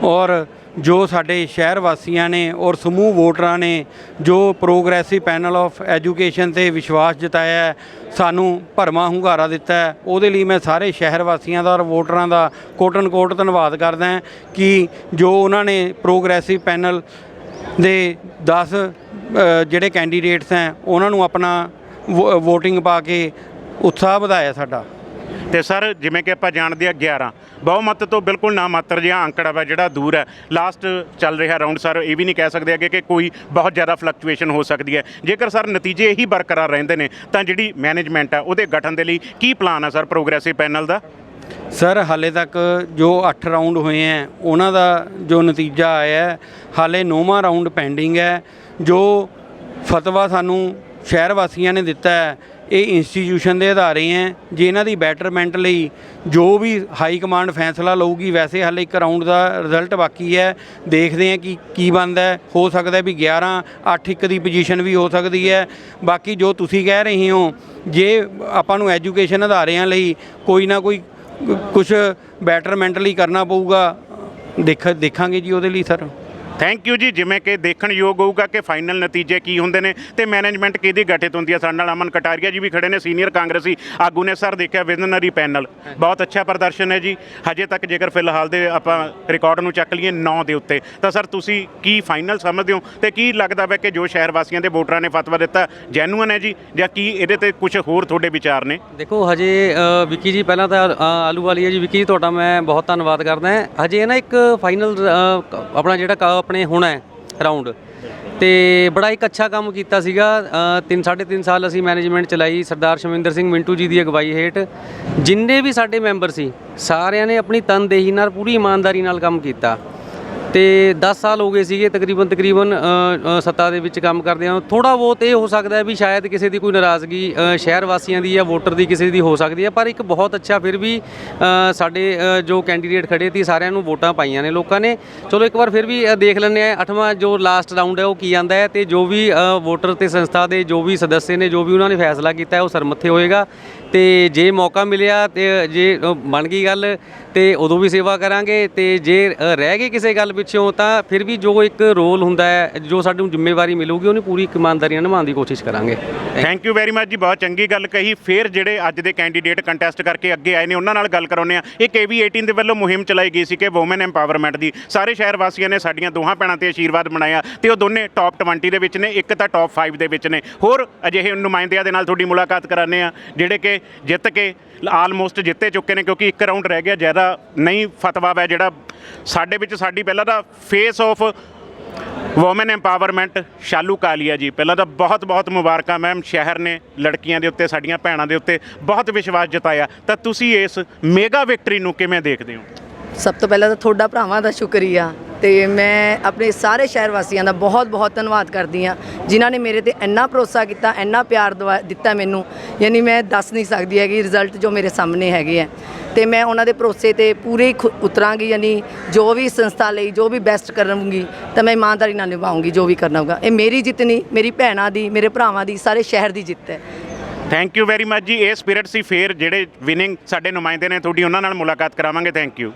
ਔਰ ਜੋ ਸਾਡੇ ਸ਼ਹਿਰ ਵਾਸੀਆਂ ਨੇ ਔਰ ਸਮੂਹ ਵੋਟਰਾਂ ਨੇ ਜੋ ਪ੍ਰੋਗਰੈਸਿਵ ਪੈਨਲ ਆਫ ਐਜੂਕੇਸ਼ਨ ਤੇ ਵਿਸ਼ਵਾਸ ਜਤਾਇਆ ਸਾਨੂੰ ਭਰਮਾ ਹੁੰਗਾਰਾ ਦਿੱਤਾ ਉਹਦੇ ਲਈ ਮੈਂ ਸਾਰੇ ਸ਼ਹਿਰ ਵਾਸੀਆਂ ਦਾ ਔਰ ਵੋਟਰਾਂ ਦਾ ਕੋਟਨ ਕੋਟ ਧੰਨਵਾਦ ਕਰਦਾ ਕਿ ਜੋ ਉਹਨਾਂ ਨੇ ਪ੍ਰੋਗਰੈਸਿਵ ਪੈਨਲ ਦੇ 10 ਜਿਹੜੇ ਕੈਂਡੀਡੇਟਸ ਹੈ, ਉਹਨਾਂ ਨੂੰ ਆਪਣਾ ਵੋ- ਵੋਟਿੰਗ ਪਾ ਕੇ ਉਤਸ਼ਾਹ ਵਧਾਇਆ ਸਾਡਾ। ਤੇ ਸਰ, ਜਿਵੇਂ ਕਿ ਆਪਾਂ ਜਾਣਦੇ ਆ 11 ਬਹੁਮਤ ਤੋਂ ਬਿਲਕੁਲ ਨਾ ਮਾਤਰ ਜਿਹਾ ਅੰਕੜਾ ਵਾ ਜਿਹੜਾ ਦੂਰ ਹੈ। ਲਾਸਟ ਚੱਲ ਰਿਹਾ ਰਾਉਂਡ ਸਰ, ਇਹ ਵੀ ਨਹੀਂ ਕਹਿ ਸਕਦੇ ਅੱਗੇ ਕਿ ਕੋਈ ਬਹੁਤ ਜ਼ਿਆਦਾ ਫਲਕਚੁਏਸ਼ਨ ਹੋ ਸਕਦੀ ਹੈ। ਜੇਕਰ ਸਰ ਨਤੀਜੇ ਇਹੀ ਬਰਕਰਾਰ ਰਹਿੰਦੇ ਨੇ, ਤਾਂ ਜਿਹੜੀ ਮੈਨੇਜਮੈਂਟ ਆ, ਉਹਦੇ ਗਠਨ ਦੇ ਲਈ ਕੀ ਪਲਾਨ ਆ ਸਰ ਪ੍ਰੋਗਰੈਸਿਵ ਪੈਨਲ ਦਾ? ਸਰ, ਹਾਲੇ ਤੱਕ ਜੋ 8 ਰਾਉਂਡ ਹੋਏ ਹੈ, ਉਹਨਾਂ ਦਾ ਜੋ ਨਤੀਜਾ ਆਇਆ ਹੈ, ਹਾਲੇ 9ਵਾਂ ਰਾਉਂਡ ਪੈਂਡਿੰਗ ਹੈ। ਜੋ ਫਤਵਾ ਸਾਨੂੰ ਸ਼ਹਿਰ ਵਾਸੀਆਂ ਨੇ ਦਿੱਤਾ ਹੈ ਇਹ ਇੰਸਟੀਟਿਊਸ਼ਨ ਦੇ ਅਧਾਰੇ ਹੈ ਜੇ ਇਹਨਾਂ ਦੀ ਬੈਟਰਮੈਂਟ ਲਈ ਜੋ ਵੀ ਹਾਈ ਕਮਾਂਡ ਫੈਸਲਾ ਲਊਗੀ, ਵੈਸੇ ਹਾਲੇ ਇੱਕ ਰਾਉਂਡ ਦਾ ਰਿਜ਼ਲਟ ਬਾਕੀ ਹੈ ਦੇਖਦੇ ਹਾਂ ਕਿ ਕੀ ਬਣਦਾ ਹੋ ਸਕਦਾ ਵੀ 11 8 1 ਦੀ ਪੋਜੀਸ਼ਨ ਵੀ ਹੋ ਸਕਦੀ ਹੈ ਬਾਕੀ ਜੋ ਤੁਸੀਂ ਕਹਿ ਰਹੇ ਹੋ, ਜੇ ਆਪਾਂ ਨੂੰ ਐਜੂਕੇਸ਼ਨ ਅਧਾਰਿਆਂ ਲਈ ਕੋਈ ਨਾ ਕੋਈ ਕੁਝ ਬੈਟਰਮੈਂਟਲੀ ਕਰਨਾ ਪਊਗਾ, ਦੇਖ, ਦੇਖਾਂਗੇ ਜੀ ਉਹਦੇ ਲਈ ਸਰ ਥੈਂਕ ਯੂ ਜੀ, ਜਿਵੇਂ ਕਿ ਦੇਖਣ ਯੋਗ ਹੋਊਗਾ ਕਿ ਫਾਈਨਲ ਨਤੀਜੇ ਕੀ ਹੁੰਦੇ ਨੇ ਤੇ ਮੈਨੇਜਮੈਂਟ ਕਿਹਦੀ ਗਠਿਤ ਹੁੰਦੀ ਹੈ ਸਾਡੇ ਨਾਲ ਅਮਨ ਕਟਾਰੀਆ ਜੀ ਵੀ ਖੜੇ ਨੇ ਸੀਨੀਅਰ ਕਾਂਗਰਸੀ ਆਗੂ ਨੇ, ਸਰ ਦੇਖਿਆ ਵਿਜ਼ਨਰੀ ਪੈਨਲ ਬਹੁਤ ਅੱਛਾ ਪ੍ਰਦਰਸ਼ਨ ਹੈ ਜੀ। ਹਜੇ ਤੱਕ ਜੇਕਰ ਫਿਲਹਾਲ ਦੇ ਆਪਾਂ ਰਿਕਾਰਡ ਨੂੰ ਚੱਕ ਲਈਏ 9 ਦੇ ਉੱਤੇ, ਤਾਂ ਸਰ ਤੁਸੀਂ ਕੀ ਫਾਈਨਲ ਸਮਝਦੇ ਹੋ ਤੇ ਕੀ ਲੱਗਦਾ ਹੈ ਕਿ ਜੋ ਸ਼ਹਿਰ ਵਾਸੀਆਂ ਦੇ ਵੋਟਰਾਂ ਨੇ ਫਤਵਾ ਦਿੱਤਾ ਜੈਨੂਅਨ ਹੈ ਜੀ? ਜਾਂ ਕੀ ਇਹਦੇ ਤੇ ਕੁਝ ਹੋਰ ਤੁਹਾਡੇ ਵਿਚਾਰ ਨੇ? ਦੇਖੋ, ਹਜੇ ਵਿੱਕੀ ਜੀ, ਪਹਿਲਾਂ ਤਾਂ ਆਲੂ ਵਾਲੀ ਹੈ ਜੀ, ਵਿੱਕੀ ਜੀ, ਤੁਹਾਡਾ ਮੈਂ ਬਹੁਤ ਧੰਨਵਾਦ ਕਰਦਾ ਹਜੇ ਨਾ ਇੱਕ ਫਾਈਨਲ ਆਪਣਾ ਜਿਹੜਾ ਕ- ਆਪਣੇ ਹੁਣ ਹੈ ਰਾਉਂਡ ਤੇ ਬੜਾ ਇੱਕ ਅੱਛਾ ਕੰਮ ਕੀਤਾ ਸੀਗਾ। 3 3.5 ਸਾਲ ਅਸੀਂ ਮੈਨੇਜਮੈਂਟ ਚਲਾਈ। ਸਰਦਾਰ ਸ਼ਮਿੰਦਰ ਸਿੰਘ ਮਿੰਟੂ ਜੀ ਦੀ ਅਗਵਾਈ ਹੇਠ। ਜਿੰਨੇ ਵੀ ਸਾਡੇ ਮੈਂਬਰ ਸੀ, ਸਾਰਿਆਂ ਨੇ ਆਪਣੀ ਤਨਦੇਹੀ ਨਾਲ, ਪੂਰੀ ਇਮਾਨਦਾਰੀ ਨਾਲ ਕੰਮ ਕੀਤਾ। ਤੇ 10 ਸਾਲ ਹੋ ਗਏ ਸੀਗੇ ਤਕਰੀਬਨ ਤਕਰੀਬਨ ਸੱਤਾ ਦੇ ਵਿੱਚ ਕੰਮ ਕਰਦੇ ਆ ਥੋੜਾ ਬਹੁਤ ਇਹ ਹੋ ਸਕਦਾ ਹੈ ਵੀ ਸ਼ਾਇਦ ਕਿਸੇ ਦੀ ਕੋਈ ਨਾਰਾਜ਼ਗੀ ਸ਼ਹਿਰ ਵਾਸੀਆਂ ਦੀ ਜਾਂ ਵੋਟਰ ਦੀ ਕਿਸੇ ਦੀ ਹੋ ਸਕਦੀ ਹੈ, ਪਰ ਇੱਕ ਬਹੁਤ ਅੱਛਾ ਫਿਰ ਵੀ ਸਾਡੇ ਜੋ ਕੈਂਡੀਡੇਟ ਖੜੇ ਸੀ ਸਾਰਿਆਂ ਨੂੰ ਵੋਟਾਂ ਪਾਈਆਂ ਨੇ ਲੋਕਾਂ ਨੇ। ਚਲੋ ਇੱਕ ਵਾਰ ਫਿਰ ਵੀ ਦੇਖ ਲੈਂਦੇ ਆ ਅੱਠਵਾਂ ਜੋ ਲਾਸਟ ਰਾਉਂਡ ਹੈ ਉਹ ਕੀ ਆਂਦਾ ਹੈ ਤੇ ਜੋ ਵੀ ਵੋਟਰ ਤੇ ਸੰਸਥਾ ਦੇ ਜੋ ਵੀ ਸਦੱਸਿਆ ਨੇ, ਜੋ ਵੀ ਉਹਨਾਂ ਨੇ ਫੈਸਲਾ ਕੀਤਾ ਹੈ, ਉਹ ਸਰਮੱਥੇ ਹੋਏਗਾ। ਤੇ ਜੇ ਮੌਕਾ ਮਿਲਿਆ ਤੇ ਜੇ ਬਣ ਗਈ ਗੱਲ, ਤੇ ਉਦੋਂ ਵੀ ਸੇਵਾ ਕਰਾਂਗੇ, ਤੇ ਜੇ ਰਹਿ ਗਈ ਕਿਸੇ ਗੱਲ ਪਿੱਛੋਂ, ਤਾਂ ਫਿਰ ਵੀ ਜੋ ਇੱਕ ਰੋਲ ਹੁੰਦਾ ਹੈ, ਜੋ ਸਾਨੂੰ ਜ਼ਿੰਮੇਵਾਰੀ ਮਿਲੂਗੀ, ਉਹਨੂੰ ਪੂਰੀ ਇਮਾਨਦਾਰੀ ਨਾਲ ਨਿਭਾਉਣ ਦੀ ਕੋਸ਼ਿਸ਼ ਕਰਾਂਗੇ। ਥੈਂਕ ਯੂ ਵੈਰੀ ਮੱਚ ਜੀ, ਬਹੁਤ ਚੰਗੀ ਗੱਲ ਕਹੀ। ਫਿਰ ਜਿਹੜੇ ਅੱਜ ਦੇ ਕੈਂਡੀਡੇਟ ਕੰਟੈਸਟ ਕਰਕੇ ਅੱਗੇ ਆਏ ਨੇ, ਉਹਨਾਂ ਨਾਲ ਗੱਲ ਕਰਾਉਂਦੇ ਆ ਇੱਕ AV18 ਦੇ ਵੱਲੋਂ ਮੁਹਿੰਮ ਚਲਾਈ ਗਈ ਸੀ ਕਿ ਔਮਨ ਐਮਪਾਵਰਮੈਂਟ ਦੀ। ਸਾਰੇ ਸ਼ਹਿਰ ਵਾਸੀਆਂ ਨੇ ਸਾਡੀਆਂ ਦੋਹਾਂ ਭੈਣਾਂ ਤੇ ਆਸ਼ੀਰਵਾਦ ਬਣਾਇਆ ਤੇ ਉਹ ਦੋਨੇ ਟੌਪ 20 ਦੇ ਵਿੱਚ ਨੇ, ਇੱਕ ਤਾਂ ਟੌਪ 5 ਦੇ ਵਿੱਚ ਨੇ। ਹੋਰ ਅਜਿਹੇ ਨੁਮਾਇੰਦਿਆਂ ਦੇ ਨਾਲ ਤੁਹਾਡੀ ਮੁਲਾਕਾਤ ਕਰਾਉਂਦੇ ਆ ਜਿਹੜੇ ਕਿ ਜਿੱਤ ਕੇ ਆਲਮੋਸਟ ਜਿੱਤੇ ਚੁੱਕੇ ਨੇ, ਕਿਉਂਕਿ ਇੱਕ ਰਾਊਂਡ ਰਹਿ ਗਿਆ, ਜ਼ਿਆਦਾ ਨਹੀਂ ਫਤਵਾ ਹੈ ਜਿਹੜਾ ਸਾਡੇ ਵਿੱਚ ਸਾਡੀ ਪਹਿਲਾਂ ਦਾ face of woman empowerment Shalu Kalia ji ਪਹਿਲਾਂ ਤਾਂ ਬਹੁਤ ਬਹੁਤ ਮੁਬਾਰਕਾਂ ਮੈਮ ਸ਼ਹਿਰ ਨੇ ਲੜਕੀਆਂ ਦੇ ਉੱਤੇ ਸਾਡੀਆਂ ਭੈਣਾਂ ਦੇ ਉੱਤੇ ਬਹੁਤ ਵਿਸ਼ਵਾਸ ਜਤਾਇਆ ਤਾਂ ਤੁਸੀਂ ਇਸ ਮੇਗਾ ਵਿਕਟਰੀ ਨੂੰ ਕਿਵੇਂ ਦੇਖਦੇ ਹੋ ਸਭ ਤੋਂ ਪਹਿਲਾਂ ਤਾਂ ਤੁਹਾਡਾ ਭਰਾਵਾਂ ਦਾ ਸ਼ੁਕਰੀਆ ਤੇ ਮੈਂ ਆਪਣੇ ਸਾਰੇ ਸ਼ਹਿਰ ਵਾਸੀਆਂ ਦਾ ਬਹੁਤ ਬਹੁਤ ਧੰਨਵਾਦ ਕਰਦੀ ਹਾਂ, ਜਿਨ੍ਹਾਂ ਨੇ ਮੇਰੇ ਤੇ ਇੰਨਾ ਭਰੋਸਾ ਕੀਤਾ, ਇੰਨਾ ਪਿਆਰ ਦਵਾ- ਦਿੱਤਾ ਮੈਨੂੰ, ਯਾਨੀ ਮੈਂ ਦੱਸ ਨਹੀਂ ਸਕਦੀ ਹੈਗੀ ਰਿਜ਼ਲਟ ਜੋ ਮੇਰੇ ਸਾਹਮਣੇ ਹੈਗੇ ਆ। ਤੇ ਮੈਂ ਉਹਨਾਂ ਦੇ ਭਰੋਸੇ ਤੇ ਪੂਰੇ ਖੁ- ਉਤਰਾਂਗੀ, ਯਾਨੀ ਜੋ ਵੀ ਸੰਸਥਾ ਲਈ, ਜੋ ਵੀ ਬੈਸਟ ਕਰਾਂਗੀ ਤਾਂ ਮੈਂ ਇਮਾਨਦਾਰੀ ਨਾਲ ਨਿਭਾਉਂਗੀ, ਜੋ ਵੀ ਕਰਨਾ ਹੋਗਾ ਇਹ ਮੇਰੀ ਜਿੱਤ ਨਹੀਂ, ਮੇਰੀ ਭੈਣਾਂ ਦੀ, ਮੇਰੇ ਭਰਾਵਾਂ ਦੀ, ਸਾਰੇ ਸ਼ਹਿਰ ਦੀ ਜਿੱਤ ਹੈ। ਥੈਂਕ ਯੂ ਵੈਰੀ ਮੱਚ ਜੀ। ਇਹ ਸਪਿਰਿਟ ਸੀ ਫੇਰ, ਜਿਹੜੇ ਵਿਨਿੰਗ ਸਾਡੇ ਨੁਮਾਇੰਦੇ ਨੇ, ਤੁਹਾਡੀ ਉਹਨਾਂ ਨਾਲ ਮੁਲਾਕਾਤ ਕਰਾਵਾਂਗੇ। Thank you